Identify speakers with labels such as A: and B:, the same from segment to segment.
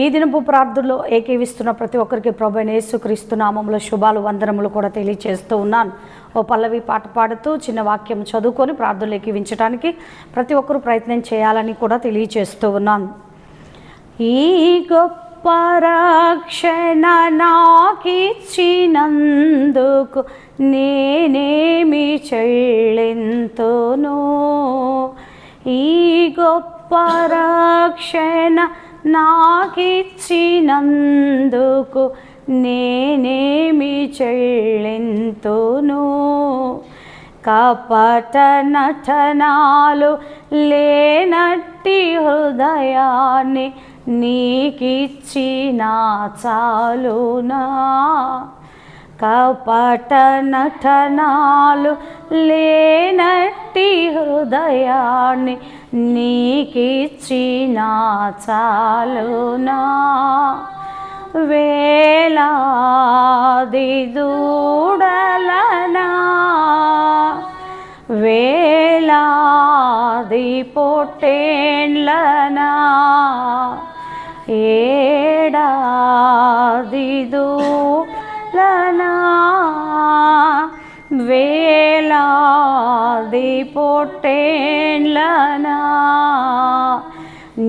A: ఈ దినపు ప్రార్థనలో ఏకీవిస్తున్న ప్రతి ఒక్కరికి ప్రభు యేసుక్రీస్తు నామంలో శుభాలు వందనములు కూడా తెలియజేస్తూ ఉన్నాను. ఓ పల్లవి పాట పాడుతూ చిన్న వాక్యం చదువుకొని ప్రార్థనలు ఏకీవించడానికి ప్రతి ఒక్కరూ ప్రయత్నం చేయాలని కూడా తెలియజేస్తూ ఉన్నాను. ఈ గొప్ప రక్షణ నాకిచ్చినందుకు నేనేమి చెల్లింతును? ఈ గొప్ప రక్షణ నాకిచ్చినందుకు నేనేమి చెల్లింతును? కపట నటనాలు లేనట్టి హృదయాన్ని నీకిచ్చిన చాలునా? కపట నటనాలు లేనట్టి హృదయాన్ని నీకిచ్చిన చాలునా. వేలాది దూడలనా. వేలాది పొట్టేండ్లనా. ఏ వేలాది పొట్టేండ్లనా?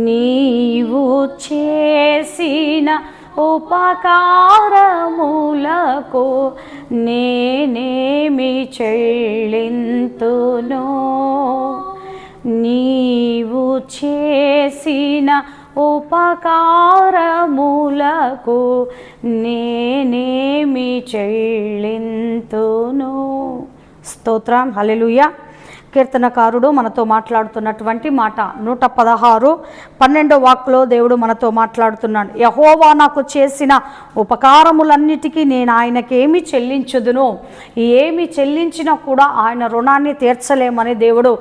A: నీవు చేసిన ఉపకారములకు నేనేమి చెల్లింతును? నీవు చేసిన ఉపకారములకు నేనేమి చెల్లింతును? స్తోత్రం. హల్లెలూయా. కీర్తనకారుడు మనతో మాట్లాడుతున్నటువంటి మాట నూట పదహారు పన్నెండో వాక్లో దేవుడు మనతో మాట్లాడుతున్నాడు. యహోవా నాకు చేసిన ఉపకారములన్నిటికీ నేను ఆయనకేమి చెల్లించదును? ఏమి చెల్లించినా కూడా ఆయన రుణాన్ని తీర్చలేమని దేవుడు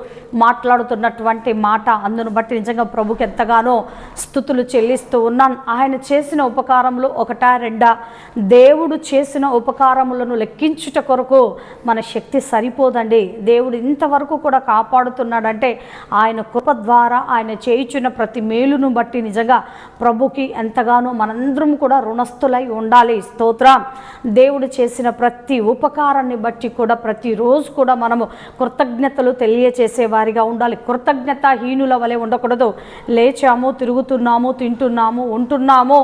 A: మాట్లాడుతున్నటువంటి మాట అందును బట్టి నిజంగా ప్రభుకి ఎంతగానో స్థుతులు చెల్లిస్తూ ఉన్నాను ఆయన చేసిన ఉపకారములు ఒకటా రెండా? దేవుడు చేసిన ఉపకారములను లెక్కించుట కొరకు మన శక్తి సరిపోదండి. దేవుడు ఇంతవరకు కూడా కాపాడుతున్నాడంటే ఆయన కృప ద్వారా ఆయన చేయించిన ప్రతి మేలును బట్టి నిజంగా ప్రభుకి ఎంతగానో మనందరం కూడా రుణస్థులై ఉండాలి. స్తోత్ర. దేవుడు చేసిన ప్రతి ఉపకారాన్ని బట్టి కూడా ప్రతిరోజు కూడా మనము కృతజ్ఞతలు తెలియచేసేవారిగా ఉండాలి. కృతజ్ఞత హీనుల వలె ఉండకూడదు. లేచాము తిరుగుతున్నాము తింటున్నాము ఉంటున్నాము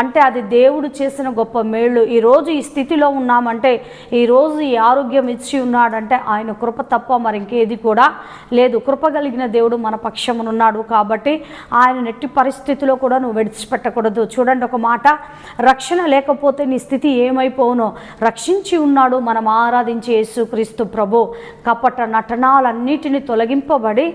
A: అంటే అది దేవుడు చేసిన గొప్ప మేళ్ళు ఈరోజు ఈ స్థితిలో ఉన్నామంటే ఈరోజు ఈ ఆరోగ్యం ఇచ్చి ఉన్నాడంటే ఆయన కృప తప్ప మరి ఇంకేది కూడా లేదు. కృపగలిగిన దేవుడు మన పక్షమునున్నాడు కాబట్టి ఆయన నెట్టి పరిస్థితిలో కూడా నువ్వు విడిచిపెట్టకూడదు. చూడండి ఒక మాట. రక్షణ లేకపోతే నీ స్థితి ఏమైపోవునో రక్షించి ఉన్నాడు మనం ఆరాధించే యేసుక్రీస్తు ప్రభు. కపట నటనాలన్నిటిని తొలగింపబడి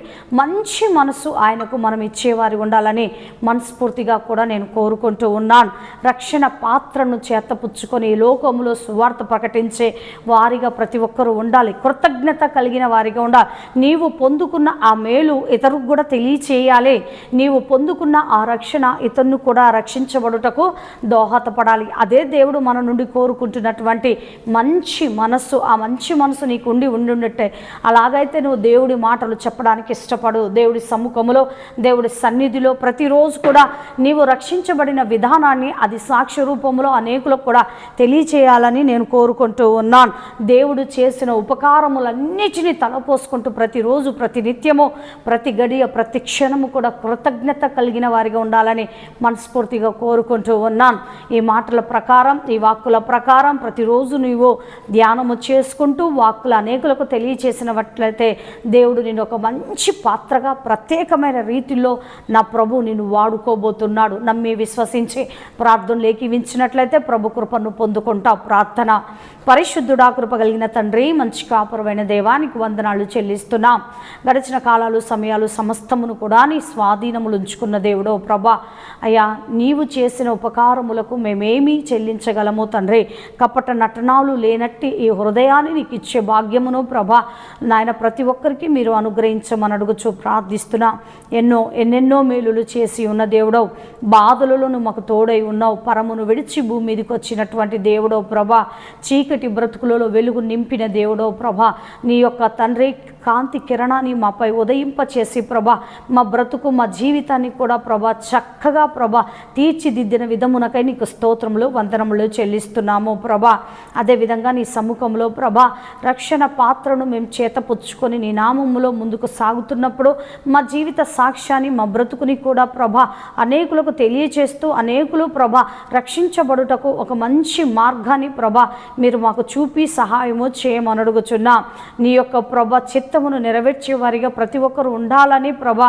A: మంచి మనసు ఆయనకు మనం ఇచ్చేవారి ఉండాలని మనస్ఫూర్తిగా కూడా నేను కోరుకుంటూ ఉన్నాను. రక్షణ పాత్రను చేతపుచ్చుకొని ఈ లోకములో సువార్త ప్రకటించే వారిగా ప్రతి ఒక్కరూ ఉండాలి. కృతజ్ఞత కలిగిన వారిగా ఉండాలి. నీవు పొందుకున్న ఆ మేలు ఇతరుకు కూడా తెలియచేయాలి. నీవు పొందుకున్న ఆ రక్షణ ఇతరును కూడా రక్షించబడుటకు దోహదపడాలి. అదే దేవుడు మన నుండి కోరుకుంటున్నటువంటి మంచి మనస్సు ఆ మంచి మనసు నీకు ఉండి ఉండుండట్టే అలాగైతే నువ్వు దేవుడి మాటలు చెప్పడానికి ఇష్టపడు. దేవుడి సమ్ముఖములో దేవుడి సన్నిధిలో ప్రతిరోజు కూడా నీవు రక్షించబడిన విధానాన్ని అది సాక్ష్య రూపంలో అనేకులకు కూడా తెలియచేయాలని నేను కోరుకుంటూ ఉన్నాను. దేవుడు చేసిన ఉపకారములన్నిటినీ తలపోసుకుంటూ ప్రతిరోజు ప్రతి నిత్యము ప్రతి గడియ ప్రతి క్షణము కూడా కృతజ్ఞత కలిగిన వారిగా ఉండాలని మనస్ఫూర్తిగా కోరుకుంటూ ఉన్నాను. ఈ మాటల ప్రకారం ఈ వాక్కుల ప్రకారం ప్రతిరోజు నీవు ధ్యానము చేసుకుంటూ వాక్కులు అనేకులకు తెలియచేసినట్లయితే దేవుడు నేను ఒక మంచి పాత్రగా ప్రత్యేకమైన రీతిలో నా ప్రభు నిన్ను వాడుకోబోతున్నాడు. నమ్మి విశ్వసించి ప్రార్థనలు ఏకీవించినట్లయితే ప్రభు కృపను పొందుకుంటా ప్రార్థన. పరిశుద్ధుడా కృప కలిగిన తండ్రి మంచి కాపురమైన దేవానికి వందనాలు చెల్లి చెల్లిస్తున్నాం. గడిచిన కాలాలు సమయాలు సమస్తమును కూడా నీ స్వాధీనములు ఉంచుకున్న దేవుడో ప్రభా. అయ్యా నీవు చేసిన ఉపకారములకు మేమేమీ చెల్లించగలము తండ్రి. కపట నటనాలు లేనట్టి ఈ హృదయాన్ని నీకు ఇచ్చే భాగ్యమును ప్రభా. నాయన ప్రతి ఒక్కరికి మీరు అనుగ్రహించమని అడుగుచు ప్రార్థిస్తున్నా. ఎన్నో ఎన్నెన్నో మేలులు చేసి ఉన్న దేవుడవు. బాధలలోను మాకు తోడై ఉన్నావు. పరమును విడిచి భూమి మీదకి వచ్చినటువంటి దేవుడో ప్రభా. చీకటి బ్రతుకులలో వెలుగు నింపిన దేవుడో ప్రభా. నీ యొక్క తండ్రి కాంతి కిరణాన్ని మాపై ఉదయింపచేసి ప్రభా మా బ్రతుకు మా జీవితాన్ని కూడా ప్రభా చక్కగా ప్రభా తీర్చిదిద్దిన విధమునకై నీకు స్తోత్రములు వందనములు చెల్లిస్తున్నాము ప్రభా. అదేవిధంగా నీ సముఖంలో ప్రభా రక్షణ పాత్రను మేము చేతపుచ్చుకొని నీ నామములో ముందుకు సాగుతున్నప్పుడు మా జీవిత సాక్ష్యాన్ని మా బ్రతుకుని కూడా ప్రభ అనేకులకు తెలియచేస్తూ అనేకులు ప్రభ రక్షించబడుటకు ఒక మంచి మార్గాన్ని ప్రభ మీరు మాకు చూపి సహాయము చేయమని అడుగుచున్నా. నీ యొక్క ప్రభా చిత్తమును నెరవేర్చే వారిగా ప్రతి ఒక్కరు ఉండాలని ప్రభా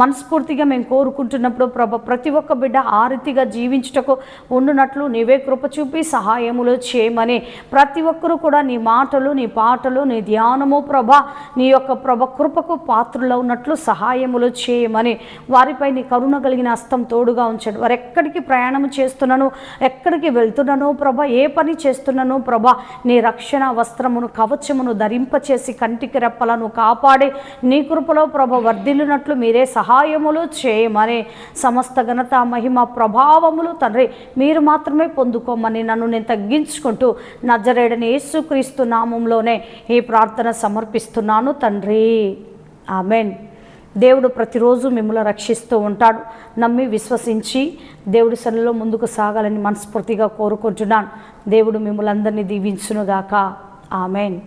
A: మనస్ఫూర్తిగా మేము కోరుకుంటున్నప్పుడు ప్రభా ప్రతి ఒక్క బిడ్డ ఆ రీతిగా జీవించుటకు ఉండునట్లు నీవే కృప చూపి సహాయములు చేయమని ప్రతి ఒక్కరూ కూడా నీ మాటలు నీ పాటలు నీ ధ్యానము ప్రభ నీ యొక్క ప్రభ కృపకు పాత్రలో ఉన్నట్లు సహాయములు చేయమని వారిపై నీ కరుణ కలిగిన హస్తం తోడుగా ఉంచండి. వారు ఎక్కడికి ప్రయాణం చేస్తున్నాను ఎక్కడికి వెళ్తున్నానో ప్రభ ఏ పని చేస్తున్నానో ప్రభ నీ రక్షణ వస్త్రమును కవచమును ధరింపచేసి కంటికి రెప్పలను కాపాడి నీ కృపలో ప్రభ వర్ధిల్లునట్లు మీరే సహాయములు చేయమని సమస్త ఘనత మహిమ ప్రభావములు తండ్రి మీరు మాత్రమే పొందుకోమని నన్ను నేను తగ్గించుకుంటూ నజరేడని యేసుక్రీస్తు నామంలోనే ఈ ప్రార్థన సమర్పిస్తున్నాను తండ్రి. ఆమెన్. దేవుడు ప్రతిరోజు మిమ్మల్ని రక్షిస్తూ ఉంటాడు. నమ్మి విశ్వసించి దేవుడి సన్నిలో ముందుకు సాగాలని మనస్ఫూర్తిగా కోరుకుంటున్నాను. దేవుడు మిమ్మల్ని అందరినీ దీవించునుగాక. ఆమెన్.